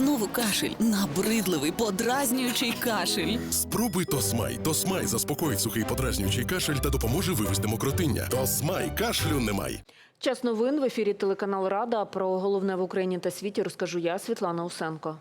Знову кашель, набридливий, подразнюючий кашель. Спробуй Тосмай. Тосмай заспокоїть сухий подразнюючий кашель та допоможе вивести мокротиння. Тосмай кашлю немає. Час новин в ефірі телеканал Рада. Про головне в Україні та світі розкажу я, Світлана Усенко.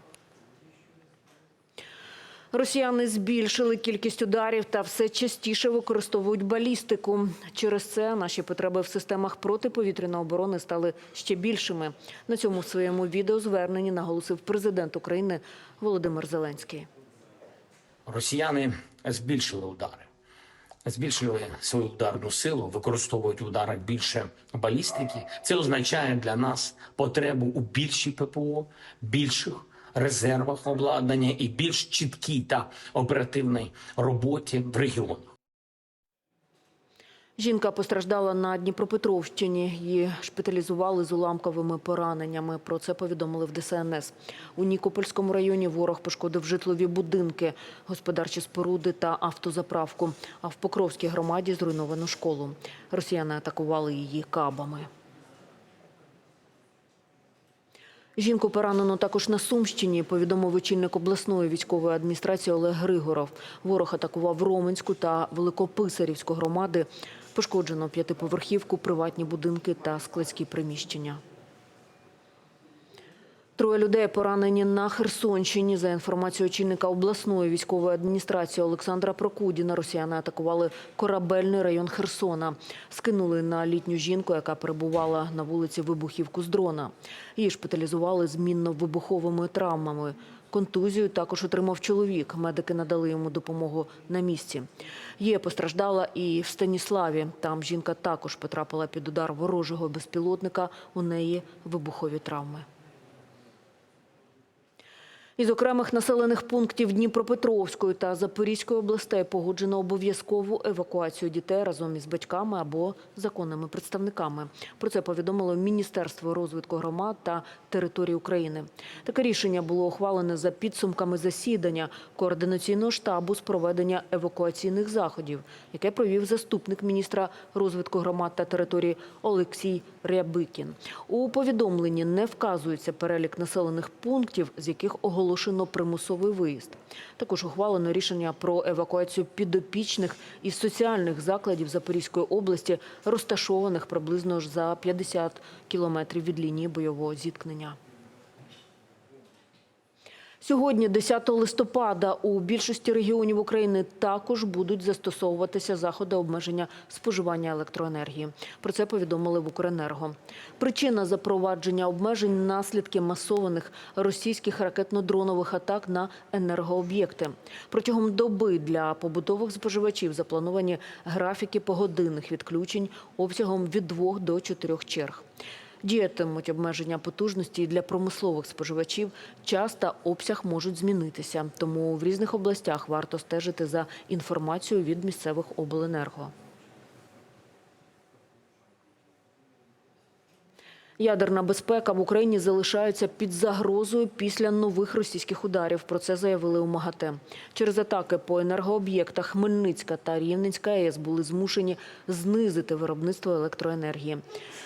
Росіяни збільшили кількість ударів та все частіше використовують балістику. Через це наші потреби в системах протиповітряної оборони стали ще більшими. На цьому своєму відеозверненні наголосив президент України Володимир Зеленський. Росіяни збільшили удари, збільшили свою ударну силу, використовують в ударах більше балістики. Це означає для нас потребу у більшій ППО, більших резервах обладнання і більш чіткій та оперативній роботі в регіонах. Жінка постраждала на Дніпропетровщині. Її шпиталізували з уламковими пораненнями. Про це повідомили в ДСНС. У Нікопольському районі ворог пошкодив житлові будинки, господарчі споруди та автозаправку. А в Покровській громаді зруйновано школу. Росіяни атакували її кабами. Жінку поранено також на Сумщині, повідомив очільник обласної військової адміністрації Олег Григоров. Ворог атакував Роменську та Великописарівську громади. Пошкоджено п'ятиповерхівку, приватні будинки та складські приміщення. Троє людей поранені на Херсонщині. За інформацією очільника обласної військової адміністрації Олександра Прокудіна, росіяни атакували корабельний район Херсона. Скинули на літню жінку, яка перебувала на вулиці вибухівку з дрона. Її шпиталізували з мінно-вибуховими травмами. Контузію також отримав чоловік. Медики надали йому допомогу на місці. Є постраждала і в Станіславі. Там жінка також потрапила під удар ворожого безпілотника. У неї вибухові травми. Із окремих населених пунктів Дніпропетровської та Запорізької областей погоджено обов'язкову евакуацію дітей разом із батьками або законними представниками. Про це повідомило Міністерство розвитку громад та територій України. Таке рішення було ухвалене за підсумками засідання координаційного штабу з проведення евакуаційних заходів, яке провів заступник міністра розвитку громад та територій Олексій Рябикін. У повідомленні не вказується перелік населених пунктів, з яких оголошено примусовий виїзд. Також ухвалено рішення про евакуацію підопічних із соціальних закладів Запорізької області, розташованих приблизно ж за 50 кілометрів від лінії бойового зіткнення. Сьогодні, 10 листопада, у більшості регіонів України також будуть застосовуватися заходи обмеження споживання електроенергії. Про це повідомили в Укренерго. Причина запровадження обмежень – наслідки масованих російських ракетно-дронових атак на енергооб'єкти. Протягом доби для побутових споживачів заплановані графіки погодинних відключень обсягом від 2 до 4 черг. Діятимуть обмеження потужності і для промислових споживачів. Час та обсяг можуть змінитися, тому в різних областях варто стежити за інформацією від місцевих обленерго. Ядерна безпека в Україні залишається під загрозою після нових російських ударів. Про це заявили у МАГАТЕ. Через атаки по енергооб'єктах Хмельницька та Рівненська АЕС були змушені знизити виробництво електроенергії.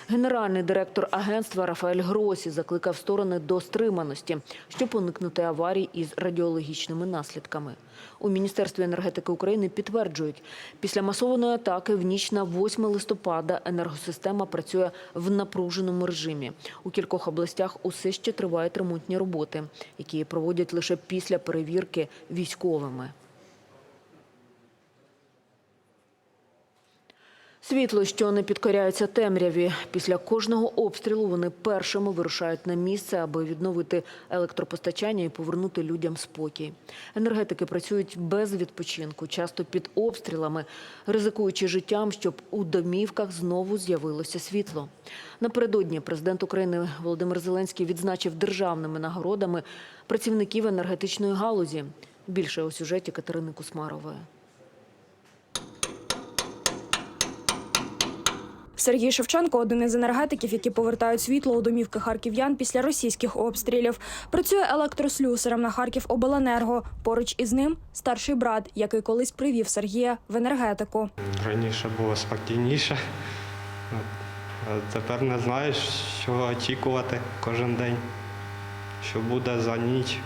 Генеральний директор агентства Рафаель Гросі закликав сторони до стриманості, щоб уникнути аварій із радіологічними наслідками. У Міністерстві енергетики України підтверджують, після масованої атаки в ніч на 8 листопада енергосистема працює в напруженому режимі. У кількох областях усе ще тривають ремонтні роботи, які проводять лише після перевірки військовими. Світло, що не підкоряється темряві. Після кожного обстрілу вони першими вирушають на місце, аби відновити електропостачання і повернути людям спокій. Енергетики працюють без відпочинку, часто під обстрілами, ризикуючи життям, щоб у домівках знову з'явилося світло. Напередодні президент України Володимир Зеленський відзначив державними нагородами працівників енергетичної галузі. Більше у сюжеті Катерини Кусмарової. Сергій Шевченко один із енергетиків, які повертають світло у домівки харків'ян після російських обстрілів. Працює електрослюсарем на Харків Обленерго. Поруч із ним старший брат, який колись привів Сергія в енергетику. Раніше було спокійніше. А тепер не знаєш, що очікувати кожен день. що буде за ніч.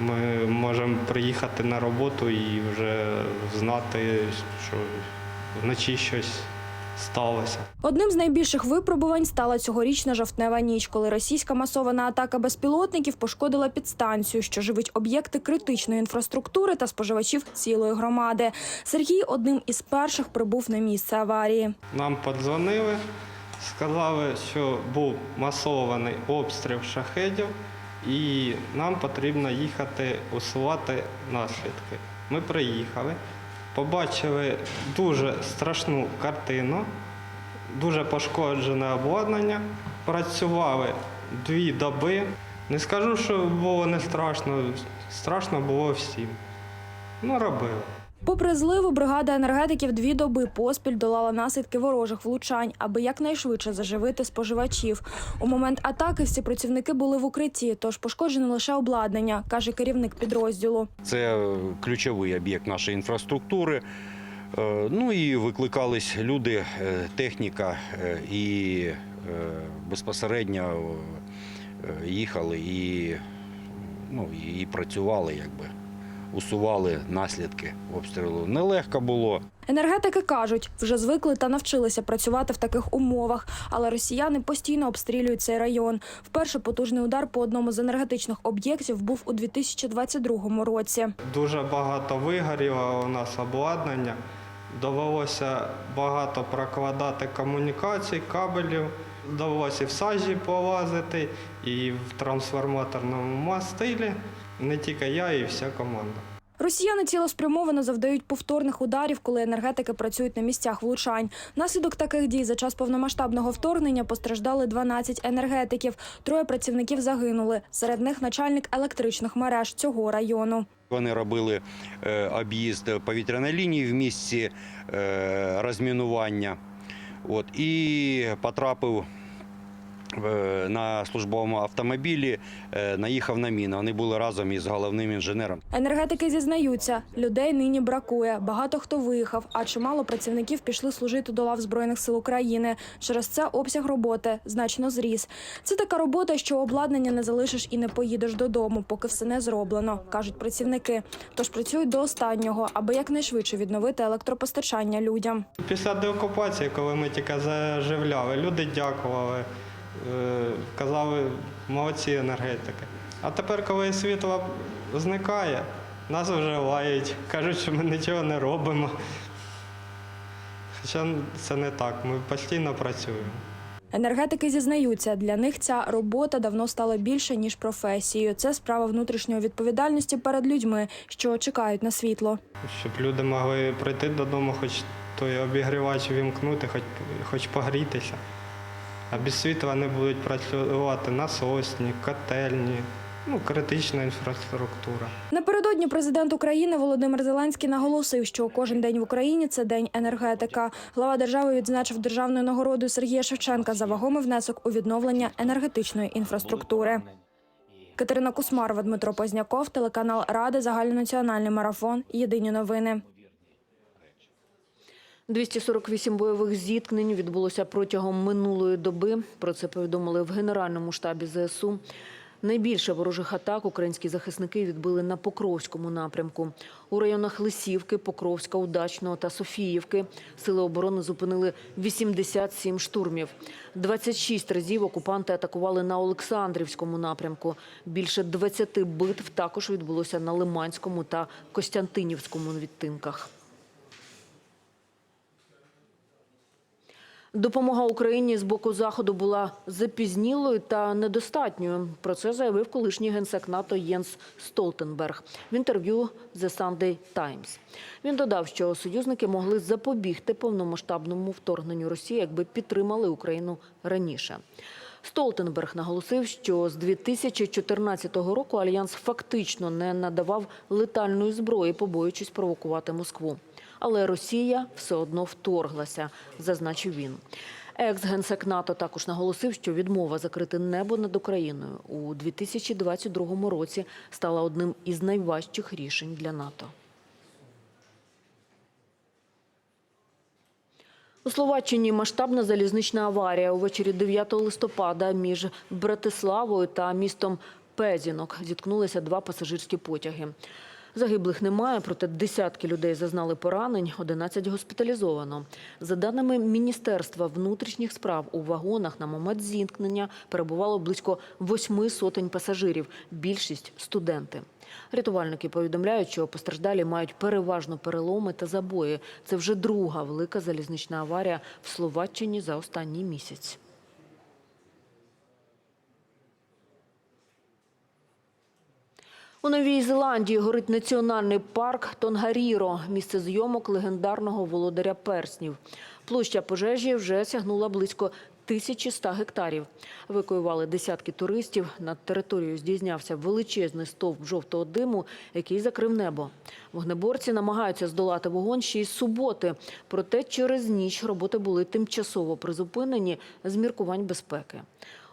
Ми можемо приїхати на роботу і вже знати, що вночі щось сталося. Одним з найбільших випробувань стала цьогорічна жовтнева ніч, коли російська масована атака безпілотників пошкодила підстанцію, що живить об'єкти критичної інфраструктури та споживачів цілої громади. Сергій одним із перших прибув на місце аварії. Нам подзвонили, сказали, що був масований обстріл шахедів, і нам потрібно їхати усувати наслідки. Ми приїхали, побачили дуже страшну картину, дуже пошкоджене обладнання. Працювали дві доби. Не скажу, що було не страшно, страшно було всім. Ну, робили. Попри зливу, бригада енергетиків дві доби поспіль долала наслідки ворожих влучань, аби якнайшвидше заживити споживачів. У момент атаки всі працівники були в укритті, тож пошкоджено лише обладнання, каже керівник підрозділу. Це ключовий об'єкт нашої інфраструктури. Е, Ну і викликались люди, е, техніка е, і безпосередньо їхали і, ну, і працювали, якби усували наслідки обстрілу. Нелегко було. Енергетики кажуть, вже звикли та навчилися працювати в таких умовах, але росіяни постійно обстрілюють цей район. Вперше потужний удар по одному з енергетичних об'єктів був у 2022 році. Дуже багато вигоріло у нас обладнання. Довелося багато прокладати комунікацій, кабелів. Довелося і в сажі полазити, і в трансформаторному мастилі. Не тільки я, і вся команда. Росіяни цілеспрямовано завдають повторних ударів, коли енергетики працюють на місцях влучань. Внаслідок таких дій за час повномасштабного вторгнення постраждали 12 енергетиків. Троє працівників загинули. Серед них начальник електричних мереж цього району. Вони робили е, об'їзд повітряної лінії в місці е, розмінування. От, і потрапив на службовому автомобілі, е, наїхав на міну. Вони були разом із головним інженером. Енергетики зізнаються, людей нині бракує. Багато хто виїхав, а чимало працівників пішли служити до лав збройних сил України. Через це обсяг роботи значно зріс. Це така робота, що обладнання не залишиш і не поїдеш додому, поки все не зроблено, кажуть працівники. Тож працюють до останнього, аби якнайшвидше відновити електропостачання людям. Після деокупації, коли ми тільки заживляли, люди дякували, е, казали молодці енергетики. А тепер, коли світло зникає, нас вже лають, кажуть, що ми нічого не робимо. Хоча це не так, ми постійно працюємо. Енергетики зізнаються, для них ця робота давно стала більше ніж професією. Це справа внутрішньої відповідальності перед людьми, що чекають на світло. Щоб люди могли прийти додому, хоч той обігрівач вімкнути, хоч, хоч погрітися. А без світла не будуть працювати насосні, котельні, ну, критична інфраструктура. Напередодні президент України Володимир Зеленський наголосив, що кожен день в Україні це день енергетика. Глава держави відзначив державною нагородою Сергія Шевченка за вагомий внесок у відновлення енергетичної інфраструктури. Катерина Кусмарова, Дмитро Позняков, телеканал Ради, загальнонаціональний марафон. Єдині новини. 248 бойових зіткнень відбулося протягом минулої доби. Про це повідомили в Генеральному штабі ЗСУ. Найбільше ворожих атак українські захисники відбили на Покровському напрямку. У районах Лисівки, Покровська, Удачного та Софіївки сили оборони зупинили 87 штурмів. 26 разів окупанти атакували на Олександрівському напрямку. Більше 20 битв також відбулося на Лиманському та Костянтинівському відтинках. Допомога Україні з боку заходу була запізнілою та недостатньою. Про це заявив колишній генсек НАТО Єнс Столтенберг в інтерв'ю The Sunday Times. Він додав, що союзники могли запобігти повномасштабному вторгненню Росії, якби підтримали Україну раніше. Столтенберг наголосив, що з 2014 року альянс фактично не надавав летальної зброї, побоюючись провокувати Москву. Але Росія все одно вторглася, зазначив він. Екс-генсек НАТО також наголосив, що відмова закрити небо над Україною у 2022 році стала одним із найважчих рішень для НАТО. У Словаччині масштабна залізнична аварія увечері 9 листопада між Братиславою та містом Пезінок зіткнулися два пасажирські потяги. Загиблих немає, проте десятки людей зазнали поранень, 11 госпіталізовано. За даними Міністерства внутрішніх справ, у вагонах на момент зіткнення перебувало близько восьми сотень пасажирів, більшість – студенти. Рятувальники повідомляють, що постраждалі мають переважно переломи та забої. Це вже друга велика залізнична аварія в Словаччині за останній місяць. У Новій Зеландії горить національний парк Тонгаріро, місце зйомок легендарного володаря перснів. Площа пожежі вже сягнула близько 1100 гектарів. Евакуювали десятки туристів. Над територією здійснявся величезний стовп жовтого диму, який закрив небо. Вогнеборці намагаються здолати вогонь ще й суботи. Проте через ніч роботи були тимчасово призупинені з міркувань безпеки.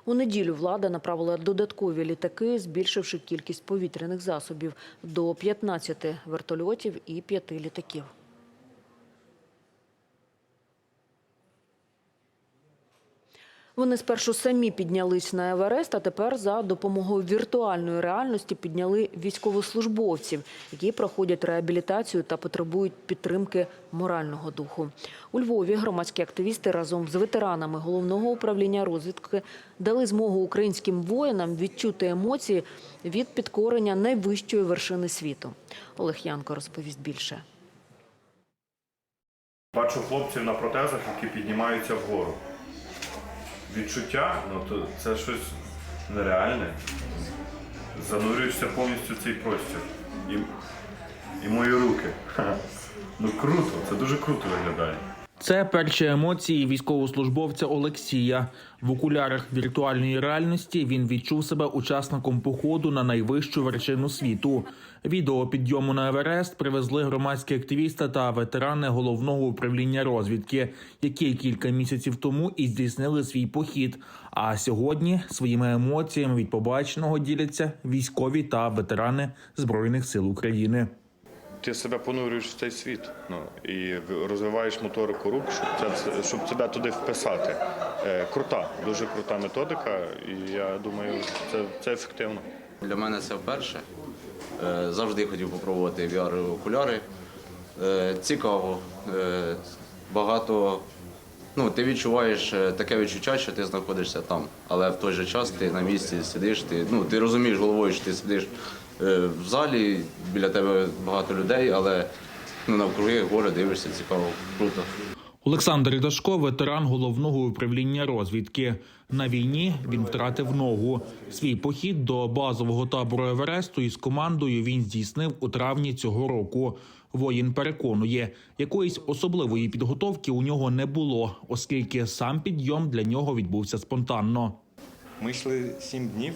У неділю влада направила додаткові літаки, збільшивши кількість повітряних засобів до 15 вертольотів і 5 літаків. Вони спершу самі піднялись на Еверест, а тепер за допомогою віртуальної реальності підняли військовослужбовців, які проходять реабілітацію та потребують підтримки морального духу. У Львові громадські активісти разом з ветеранами головного управління розвідки дали змогу українським воїнам відчути емоції від підкорення найвищої вершини світу. Олег Янко розповість більше. Бачу хлопців на протезах, які піднімаються вгору. Відчуття, ну то це щось нереальне. Занурюєшся повністю в цей простір. І, і мої руки. Ха. Ну круто, це дуже круто виглядає. Це перші емоції військовослужбовця Олексія. В окулярах віртуальної реальності він відчув себе учасником походу на найвищу вершину світу. Відео підйому на Еверест привезли громадські активісти та ветерани головного управління розвідки, які кілька місяців тому і здійснили свій похід. А сьогодні своїми емоціями від побаченого діляться військові та ветерани збройних сил України. Ти себе понурюєш в цей світ ну, і розвиваєш моторику рук, щоб, це, щоб себе туди вписати. Е, крута, дуже крута методика, і я думаю, це, це ефективно. Для мене це вперше. Е, Завжди хотів попробувати VR-окуляри. Е, Цікаво. Е, Багато. Ну, ти відчуваєш е, таке відчуття, що ти знаходишся там. Але в той же час ти на місці сидиш, ти, ну, ти розумієш головою, що ти сидиш в залі, біля тебе багато людей, але ну, навкруги горе дивишся, цікаво, круто. Олександр Дашко, ветеран головного управління розвідки. На війні він втратив ногу. Свій похід до базового табору Евересту із командою він здійснив у травні цього року. Воїн переконує, якоїсь особливої підготовки у нього не було, оскільки сам підйом для нього відбувся спонтанно. Ми йшли сім днів.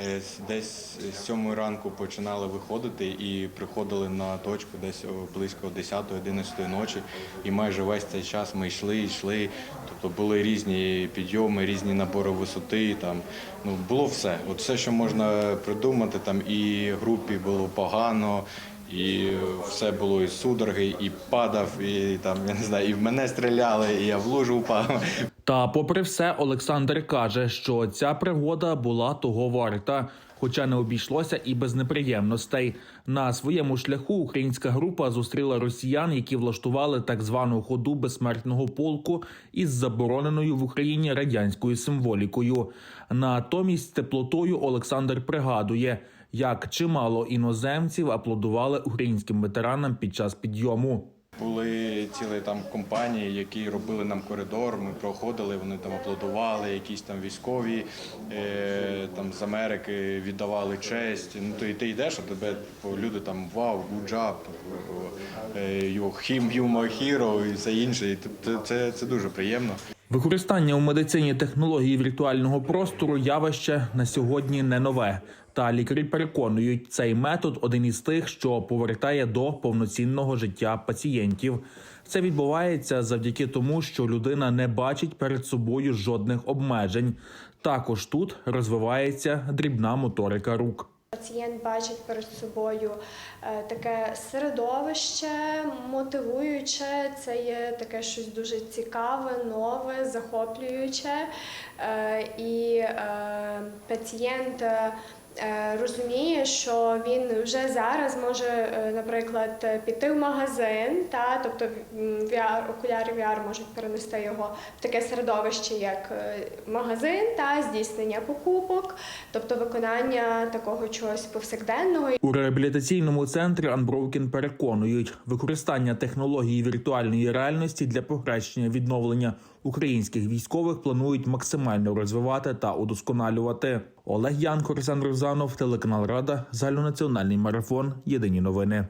Е, Десь з сьомої ранку починали виходити і приходили на точку десь близько 10-11 ночі. І майже весь цей час ми йшли, йшли. Тобто були різні підйоми, різні набори висоти. Там ну було все. От все, що можна придумати, там і групі було погано. І все було і судороги, і падав, і там я не знаю, і в мене стріляли, і я в лужу впав. Та, попри все, Олександр каже, що ця пригода була того варта, хоча не обійшлося і без неприємностей. На своєму шляху українська група зустріла росіян, які влаштували так звану ходу безсмертного полку із забороненою в Україні радянською символікою. Натомість теплотою Олександр пригадує, як чимало іноземців аплодували українським ветеранам під час підйому. Були цілі там компанії, які робили нам коридор. Ми проходили, вони там аплодували, якісь там військові е, там з Америки віддавали честь. Ну то і ти йдеш, а тебе люди там вау, him, you my hero і все інше. І це, це, це дуже приємно. Використання у медицині технології віртуального простору явище на сьогодні не нове. Та лікарі переконують, цей метод один із тих, що повертає до повноцінного життя пацієнтів. Це відбувається завдяки тому, що людина не бачить перед собою жодних обмежень. Також тут розвивається дрібна моторика рук. Пацієнт бачить перед собою е, таке середовище, мотивуюче, це є таке щось дуже цікаве, нове, захоплююче. Е, І е, пацієнт розуміє, що він вже зараз може, е, наприклад, піти в магазин, та, тобто VR, окуляри VR можуть перенести його в таке середовище, як е, магазин та здійснення покупок, тобто виконання такого чогось повсякденного. У реабілітаційному центрі Unbroken переконують, використання технології віртуальної реальності для покращення відновлення українських військових планують максимально розвивати та удосконалювати. Олег Янко, Олександр Розанов, телеканал Рада, загальнонаціональний марафон. Єдині новини.